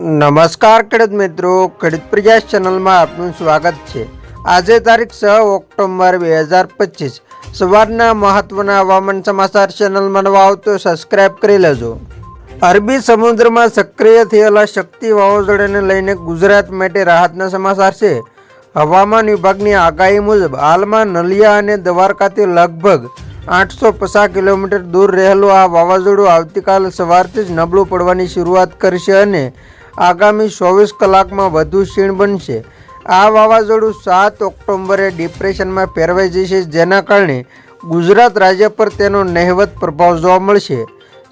નમસ્કાર ખેડૂત મિત્રો, ખેડૂત પ્રયાસ ચેનલમાં આપનું સ્વાગત છે. આજે તારીખ છ ઓક્ટોબર બે હજાર પચીસ. સવારના મહત્વના હવામાન સમાચાર ચેનલમાં નવા આવતો સબસ્ક્રાઇબ કરી લેજો. અરબી સમુદ્રમાં સક્રિય થયેલા શક્તિ વાવાઝોડાને લઈને ગુજરાત માટે રાહતના સમાચાર છે. હવામાન વિભાગની આગાહી મુજબ, હાલમાં નલિયા અને દ્વારકાથી લગભગ આઠસો પચાસ કિલોમીટર દૂર રહેલું આ વાવાઝોડું આવતીકાલ સવારથી જ નબળું પડવાની શરૂઆત કરશે અને આગામી ચોવીસ કલાકમાં વધુ ક્ષીણ બનશે. આ વાવાઝોડું સાત ઓક્ટોબરે ડિપ્રેશનમાં ફેરવાઈ જશે, જેના કારણે ગુજરાત રાજ્ય પર તેનો નહેવત પ્રભાવ જોવા મળશે.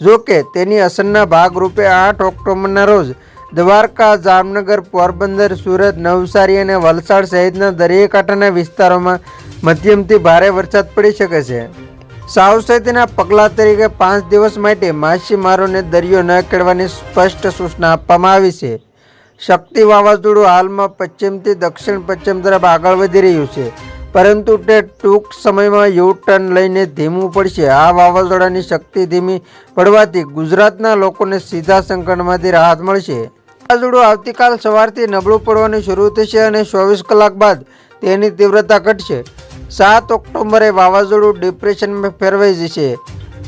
જો કે તેની અસરના ભાગરૂપે આઠ ઓક્ટોબરના રોજ દ્વારકા, જામનગર, પોરબંદર, સુરત, નવસારી અને વલસાડ સહિતના દરિયાકાંઠાના વિસ્તારોમાં મધ્યમથી ભારે વરસાદ પડી શકે છે. સાવચેતીના પગલાં તરીકે પાંચ દિવસ માટે માછીમારોને દરિયો ન ખેડવાની સ્પષ્ટ સૂચના આપવામાં આવી છે. શક્તિ વાવાઝોડું હાલમાં પશ્ચિમથી દક્ષિણ પશ્ચિમ તરફ આગળ વધી રહ્યું છે. પરંતુ તે ટૂંક સમયમાં યુ ટર્ન લઈને ધીમું પડશે. આ વાવાઝોડાની શક્તિ ધીમી પડવાથી ગુજરાતના લોકોને સીધા સંકટમાંથી રાહત મળશે. વાવાઝોડું આવતીકાલ સવારથી નબળું પડવાનું શરૂ થશે અને ચોવીસ કલાક બાદ તેની તીવ્રતા ઘટશે. સાત ઓક્ટોબરે વાવાઝોડું ડિપ્રેશનમાં ફેરવાઈ જશે.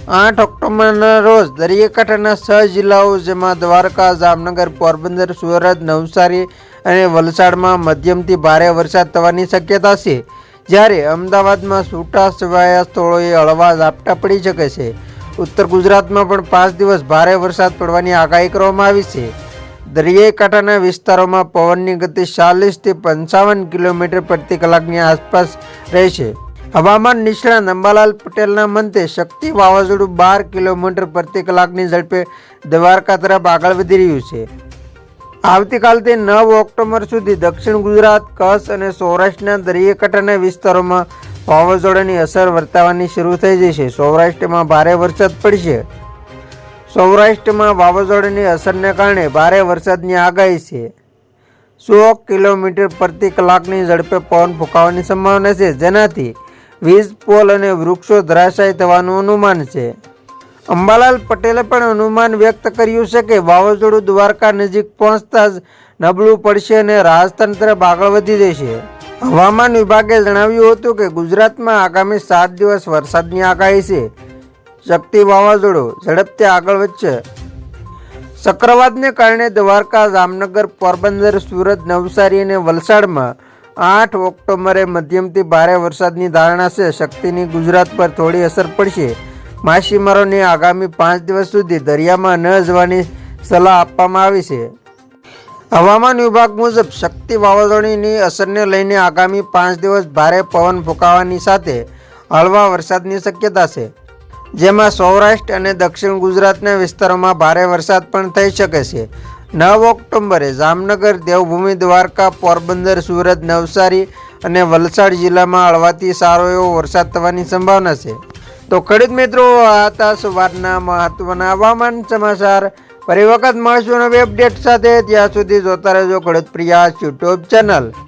આઠ ઓક્ટોબરના રોજ દરિયાકાંઠાના છ જિલ્લાઓ, જેમાં દ્વારકા, જામનગર, પોરબંદર, સુરત, નવસારી અને વલસાડમાં મધ્યમથી ભારે વરસાદ થવાની શક્યતા છે. જ્યારે અમદાવાદમાં છૂટા છવાયા સ્થળોએ હળવા ઝાપટા પડી શકે છે. ઉત્તર ગુજરાતમાં પણ પાંચ દિવસ ભારે વરસાદ પડવાની આગાહી કરવામાં આવી છે. દરિયાઈ વિસ્તારોમાં પવનની ગતિ ચાલીસથી પંચાવન કિલોમીટર પ્રતિ કલાકની આસપાસ રહેશે હવામાન નિષ્ણાત અંબાલાલ પટેલના મંતે શક્તિ વાવાઝોડું બાર કિલોમીટર પ્રતિ કલાકની ઝડપે દ્વારકા તરફ આગળ વધી રહ્યું છે. આવતીકાલથી નવ ઓક્ટોબર સુધી દક્ષિણ ગુજરાત, કચ્છ અને સૌરાષ્ટ્રના દરિયાકાંઠાના વિસ્તારોમાં વાવાઝોડાની અસર વર્તાવાની શરૂ થઈ જશે સૌરાષ્ટ્રમાં ભારે વરસાદ પડશે. સૌરાષ્ટ્રમાં વાવાઝોડાની અસરને કારણે ભારે વરસાદની આગાહી છે. સો કિલોમીટર પ્રતિ કલાકની ઝડપે પવન ફૂંકાવાની સંભાવના છે, જેનાથી વીજ, પોલ અને વૃક્ષો ધરાશાય થવાનું અનુમાન છે. અંબાલાલ પટેલે પણ અનુમાન વ્યક્ત કર્યું છે કે વાવાઝોડું દ્વારકા નજીક પહોંચતા જ નબળું પડશે અને રાજસ્થાન તરફ આગળ વધી જશે. હવામાન વિભાગે જણાવ્યું હતું કે ગુજરાતમાં આગામી સાત દિવસ વરસાદની આગાહી છે. શક્તિ વાવાઝોડું ઝડપથી આગળ વધશે. ચક્રવાતને કારણે દ્વારકા, જામનગર, પોરબંદર, સુરત, નવસારી અને વલસાડમાં આઠ ઓક્ટોબરે મધ્યમથી ભારે વરસાદની ધારણા છે. શક્તિની ગુજરાત પર થોડી અસર પડશે. માછીમારોને આગામી પાંચ દિવસ સુધી દરિયામાં ન જવાની સલાહ આપવામાં આવી છે. હવામાન વિભાગ મુજબ શક્તિ વાવાઝોડીની અસરને લઈને આગામી પાંચ દિવસ ભારે પવન ફૂંકાવાની સાથે હળવા વરસાદની શક્યતા છે. જેમાં સૌરાષ્ટ્ર અને દક્ષિણ ગુજરાતના વિસ્તારોમાં ભારે વરસાદ પણ થઈ શકે છે. નવ ઓક્ટોબરે જામનગર, દેવભૂમિ, દ્વારકા, પોરબંદર, સુરત, નવસારી અને વલસાડ જિલ્લામાં હળવાથી સારો એવો વરસાદ થવાની સંભાવના છે. તો ખેડૂત મિત્રો, આ હતા સવારના મહત્વના હવામાન સમાચાર. ફરી વખત મળશું નવી અપડેટ સાથે. ત્યાં સુધી જોતા રહેજો ખેડૂત પ્રિયા યુટ્યુબ ચેનલ.